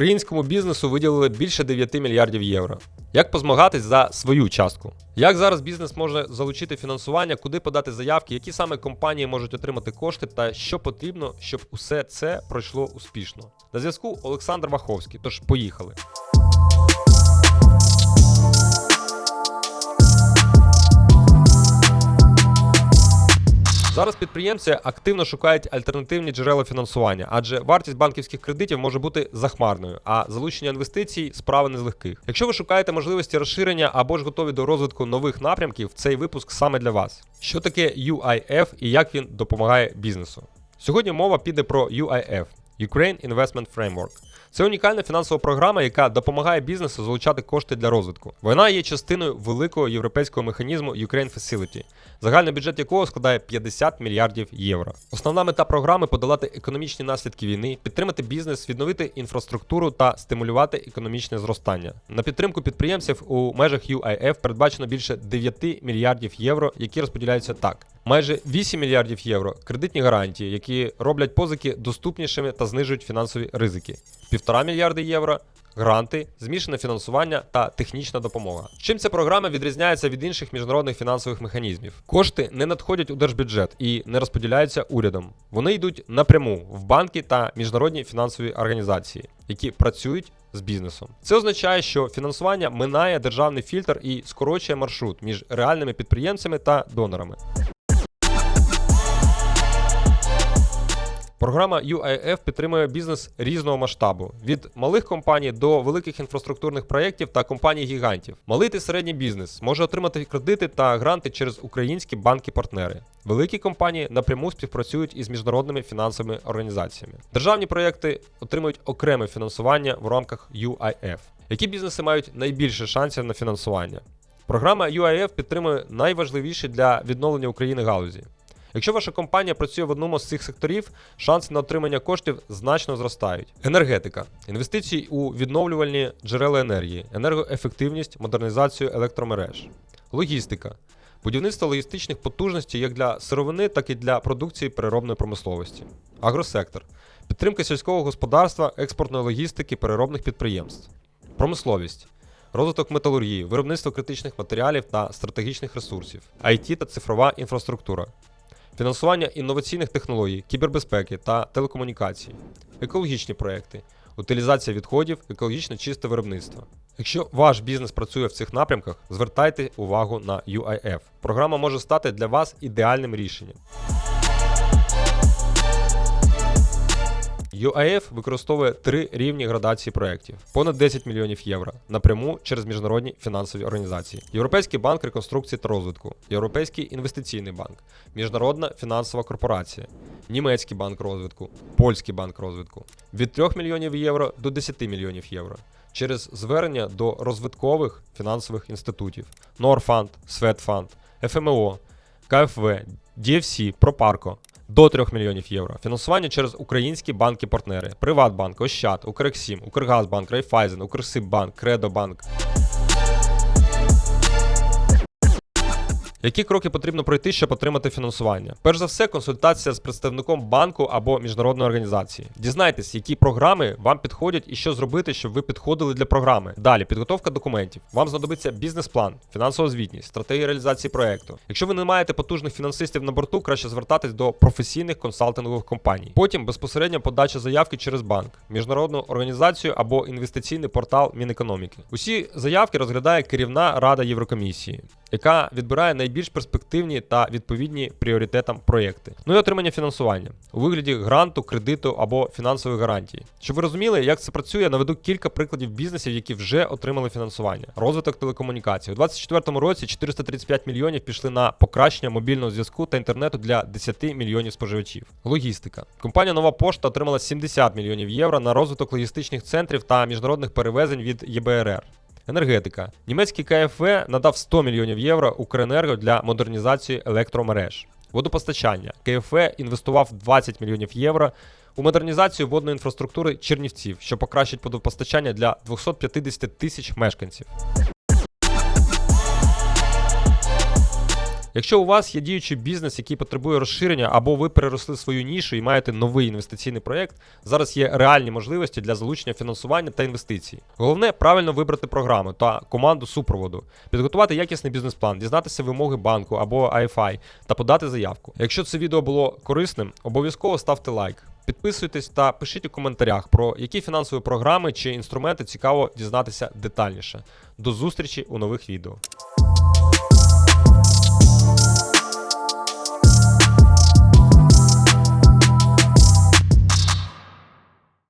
Українському бізнесу виділили більше 9 мільярдів євро. Як позмагатись за свою частку? Як зараз бізнес може залучити фінансування, куди подати заявки, які саме компанії можуть отримати кошти, та що потрібно, щоб усе це пройшло успішно? На зв'язку Олександр Ваховський. Тож поїхали. Зараз підприємці активно шукають альтернативні джерела фінансування, адже вартість банківських кредитів може бути захмарною, а залучення інвестицій справа не з легких. Якщо ви шукаєте можливості розширення або ж готові до розвитку нових напрямків, цей випуск саме для вас. Що таке UIF і як він допомагає бізнесу? Сьогодні мова піде про UIF – Ukraine Investment Framework. Це унікальна фінансова програма, яка допомагає бізнесу залучати кошти для розвитку. Вона є частиною великого європейського механізму Ukraine Facility, загальний бюджет якого складає 50 мільярдів євро. Основна мета програми подолати економічні наслідки війни, підтримати бізнес, відновити інфраструктуру та стимулювати економічне зростання. На підтримку підприємців у межах UIF передбачено більше 9 мільярдів євро, які розподіляються так: майже 8 мільярдів євро кредитні гарантії, які роблять позики доступнішими та знижують фінансові ризики. Півтора мільярди євро. Гранти, змішане фінансування та технічна допомога. Чим ця програма відрізняється від інших міжнародних фінансових механізмів? Кошти не надходять у держбюджет і не розподіляються урядом. Вони йдуть напряму в банки та міжнародні фінансові організації, які працюють з бізнесом. Це означає, що фінансування минає державний фільтр і скорочує маршрут між реальними підприємцями та донорами. Програма UIF підтримує бізнес різного масштабу від малих компаній до великих інфраструктурних проєктів та компаній-гігантів. Малий та середній бізнес може отримати кредити та гранти через українські банки-партнери. Великі компанії напряму співпрацюють із міжнародними фінансовими організаціями. Державні проєкти отримують окреме фінансування в рамках UIF. Які бізнеси мають найбільше шансів на фінансування? Програма UIF підтримує найважливіші для відновлення України галузі. Якщо ваша компанія працює в одному з цих секторів, шанси на отримання коштів значно зростають. Енергетика, інвестиції у відновлювальні джерела енергії, енергоефективність, модернізацію електромереж, логістика, будівництво логістичних потужностей як для сировини, так і для продукції переробної промисловості, агросектор, підтримка сільського господарства, експортної логістики, переробних підприємств, промисловість. Розвиток металургії, виробництво критичних матеріалів та стратегічних ресурсів, IT та цифрова інфраструктура, фінансування інноваційних технологій, кібербезпеки та телекомунікацій, екологічні проекти, утилізація відходів, екологічно чисте виробництво. Якщо ваш бізнес працює в цих напрямках, звертайте увагу на UIF. Програма може стати для вас ідеальним рішенням. UIF використовує три рівні градації проєктів, понад 10 мільйонів євро напряму через міжнародні фінансові організації, Європейський банк реконструкції та розвитку, Європейський інвестиційний банк, Міжнародна фінансова корпорація, Німецький банк розвитку, Польський банк розвитку від 3 мільйонів євро до 10 мільйонів євро через звернення до розвиткових фінансових інститутів, Норфанд, Светфанд, ФМО, КФВ, DFC, Пропарко до 3 мільйонів євро. Фінансування через українські банки-партнери: Приватбанк, Ощад, Укрексім, Укргазбанк, Райфайзен, Укрсиббанк, Кредобанк. Які кроки потрібно пройти, щоб отримати фінансування? Перш за все, консультація з представником банку або міжнародної організації. Дізнайтесь, які програми вам підходять і що зробити, щоб ви підходили для програми. Далі підготовка документів. Вам знадобиться бізнес-план, фінансова звітність, стратегія реалізації проекту. Якщо ви не маєте потужних фінансистів на борту, краще звертатись до професійних консалтингових компаній. Потім безпосередньо подача заявки через банк, міжнародну організацію або інвестиційний портал Мінекономіки. Усі заявки розглядає керівна рада Єврокомісії, яка відбирає найбільш перспективні та відповідні пріоритетам проєкти. Ну і отримання фінансування у вигляді гранту, кредиту або фінансової гарантії. Щоб ви розуміли, як це працює, наведу кілька прикладів бізнесів, які вже отримали фінансування. Розвиток телекомунікацій у 2024 році 435 мільйонів пішли на покращення мобільного зв'язку та інтернету для 10 мільйонів споживачів. Логістика. Компанія Нова Пошта отримала 70 мільйонів євро на розвиток логістичних центрів та міжнародних перевезень від ЄБРР. Енергетика. Німецький КФВ надав 100 мільйонів євро Укренерго для модернізації електромереж. Водопостачання. КФВ інвестував 20 мільйонів євро у модернізацію водної інфраструктури Чернівців, що покращить водопостачання для 250 тисяч мешканців. Якщо у вас є діючий бізнес, який потребує розширення, або ви переросли свою нішу і маєте новий інвестиційний проєкт, зараз є реальні можливості для залучення фінансування та інвестицій. Головне правильно вибрати програму та команду супроводу, підготувати якісний бізнес-план, дізнатися вимоги банку або IFI та подати заявку. Якщо це відео було корисним, обов'язково ставте лайк. Підписуйтесь та пишіть у коментарях, про які фінансові програми чи інструменти цікаво дізнатися детальніше. До зустрічі у нових відео.